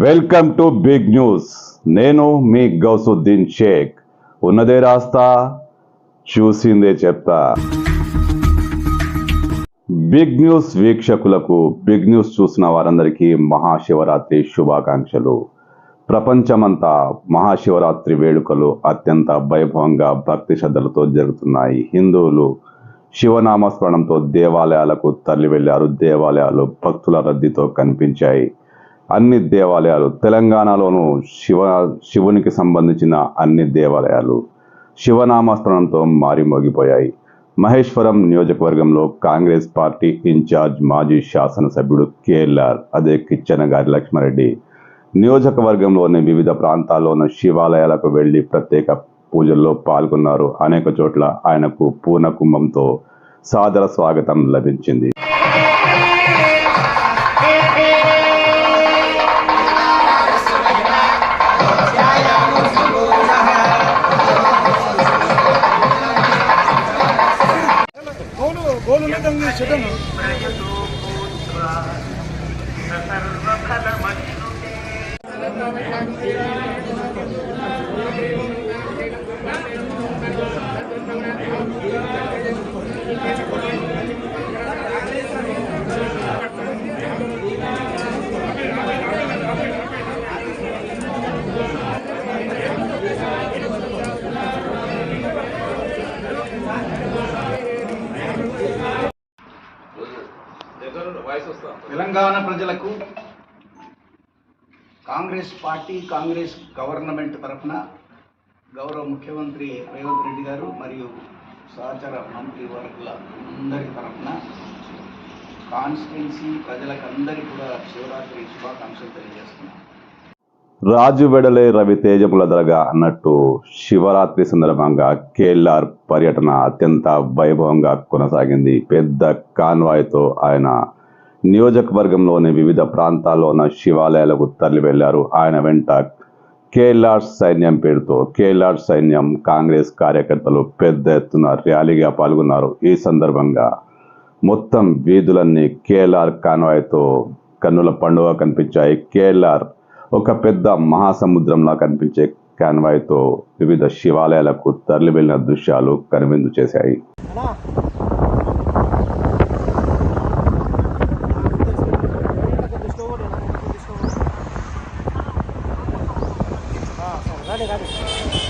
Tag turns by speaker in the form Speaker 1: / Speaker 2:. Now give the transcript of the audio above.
Speaker 1: Welcome to big news. నేను మీ గౌసుద్దీన్ షేక్. ఉన్నదే రాస్తా చూసిందే చెప్తా. బిగ్ న్యూస్ వీక్షకులకు బిగ్ న్యూస్ చూసిన వారందరికీ మహాశివరాత్రి శుభాకాంక్షలు. ప్రపంచమంతా మహాశివరాత్రి వేడుకలు అత్యంత వైభవంగా భక్తి శ్రద్ధలతో జరుగుతున్నాయి. హిందువులు శివనామస్మరణంతో దేవాలయాలకు తరలి వెళ్ళారు దేవాలయాలు భక్తుల రద్దీతో కనిపించాయి. అన్ని దేవాలయాలు. తెలంగాణలోను శివ శివునికి సంబంధించిన అన్ని దేవాలయాలు శివనామస్మరణంతో మారిమోగిపోయాయి మహేశ్వరం నియోజకవర్గంలో కాంగ్రెస్ పార్టీ ఇన్ఛార్జ్ మాజీ శాసనసభ్యుడు కేఎల్ఆర్ అదే కిచ్చన గారి లక్ష్మారెడ్డి. నియోజకవర్గంలోని వివిధ ప్రాంతాల్లోని శివాలయాలకు వెళ్ళి ప్రత్యేక పూజల్లో పాల్గొన్నారు. అనేక చోట్ల ఆయనకు పూర్ణ కుంభంతో సాదర స్వాగతం లభించింది.
Speaker 2: Yo
Speaker 3: తెలంగాణ ప్రజలకు కాంగ్రెస్ పార్టీ కాంగ్రెస్ గవర్నమెంట్ తరఫున గౌరవ ముఖ్యమంత్రి రేవంత్ రెడ్డి గారు మరియు సహచర మంత్రి వర్గుల అందరి తరఫున కాన్స్టిట్యున్సీ ప్రజలకందరికీ కూడా శివరాత్రి శుభాకాంక్షలు తెలియజేస్తున్నాను
Speaker 1: రాజు వెడలే రవి తేజముల దరగా అన్నట్టు శివరాత్రి సందర్భంగా కేఎల్ఆర్ పర్యటన అత్యంత వైభవంగా కొనసాగింది. పెద్ద కాన్వాయ్తో ఆయన నియోజకవర్గంలోని వివిధ ప్రాంతాల్లో ఉన్న శివాలయాలకు తరలి వెళ్ళారు ఆయన వెంట కేఎల్ఆర్ సైన్యం పేరుతో కేఎల్ఆర్ సైన్యం కాంగ్రెస్ కార్యకర్తలు పెద్ద ఎత్తున ర్యాలీగా పాల్గొన్నారు. ఈ సందర్భంగా మొత్తం వీధులన్నీ కేఎల్ఆర్ కాన్వాయ్తో కన్నుల పండుగ కనిపించాయి. కేఎల్ఆర్ ఒక పెద్ద మహాసముద్రంలా కనిపించే కాన్వాయ్తో వివిధ శివాలయాలకు తరలి వెళ్ళిన దృశ్యాలు కనువిందు చేశాయి.
Speaker 2: Dale, dale.